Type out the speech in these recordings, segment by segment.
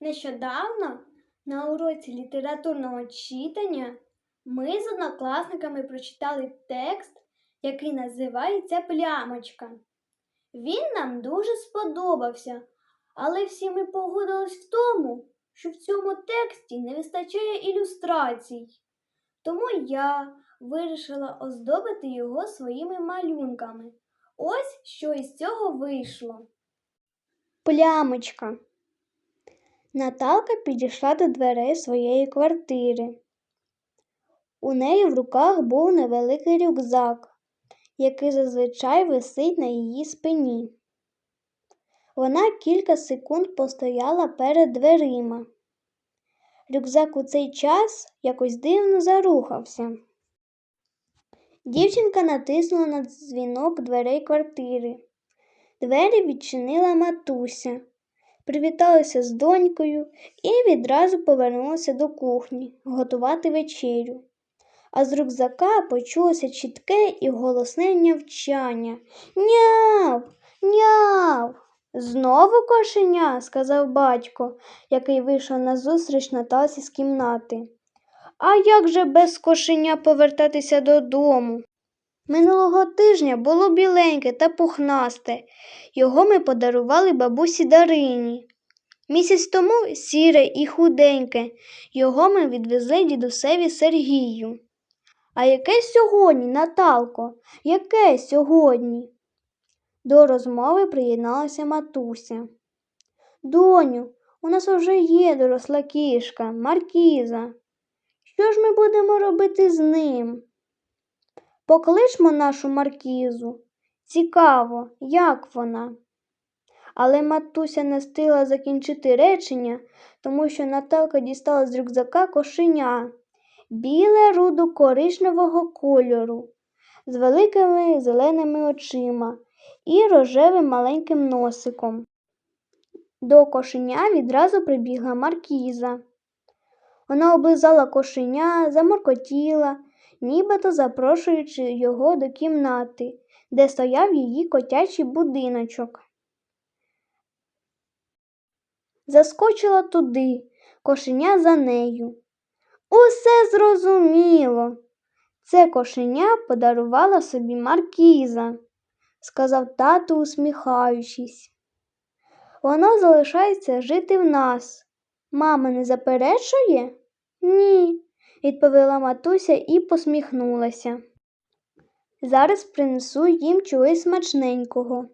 Нещодавно на уроці літературного читання ми з однокласниками прочитали текст, який називається Плямочка. Він нам дуже сподобався, але всі ми погодились в тому, що в цьому тексті не вистачає ілюстрацій. Тому я вирішила оздобити його своїми малюнками. Ось що із цього вийшло. Плямочка. Наталка підійшла до дверей своєї квартири. У неї в руках був невеликий рюкзак, який зазвичай висить на її спині. Вона кілька секунд постояла перед дверима. Рюкзак у цей час якось дивно зарухався. Дівчинка натиснула на дзвінок дверей квартири. Двері відчинила матуся, привіталася з донькою і відразу повернулася до кухні готувати вечерю. А з рюкзака почулося чітке і голосне нявчання. Няв, няв. Знову кошеня, сказав батько, який вийшов назустріч Натасі з кімнати. А як же без кошеня повертатися додому? Минулого тижня було біленьке та пухнасте. Його ми подарували бабусі Дарині. Місяць тому сіре і худеньке. Його ми відвезли дідусеві Сергію. А яке сьогодні, Наталко? Яке сьогодні? До розмови приєдналася матуся. Доню, у нас уже є доросла кішка, Маркіза. Що ж ми будемо робити з ним? Покличмо нашу маркізу. Цікаво, як вона. Але матуся не встигла закінчити речення, тому що Наталка дістала з рюкзака кошеня, біле руду коричневого кольору, з великими зеленими очима і рожевим маленьким носиком. До кошеня відразу прибігла маркіза. Вона облизала кошеня, заморкотіла, нібито запрошуючи його до кімнати, де стояв її котячий будиночок. Заскочила туди, кошеня за нею. Усе зрозуміло. Це кошеня подарувала собі маркіза, сказав тато, усміхаючись. Воно залишається жити в нас. Мама не заперечує? Ні, відповіла матуся і посміхнулася. Зараз принесу їм чогось смачненького.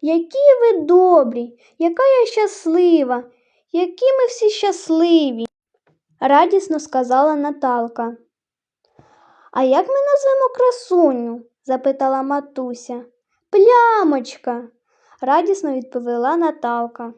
Які ви добрі, яка я щаслива, які ми всі щасливі, радісно сказала Наталка. А як ми назвемо красуню? запитала матуся. Плямочка, радісно відповіла Наталка.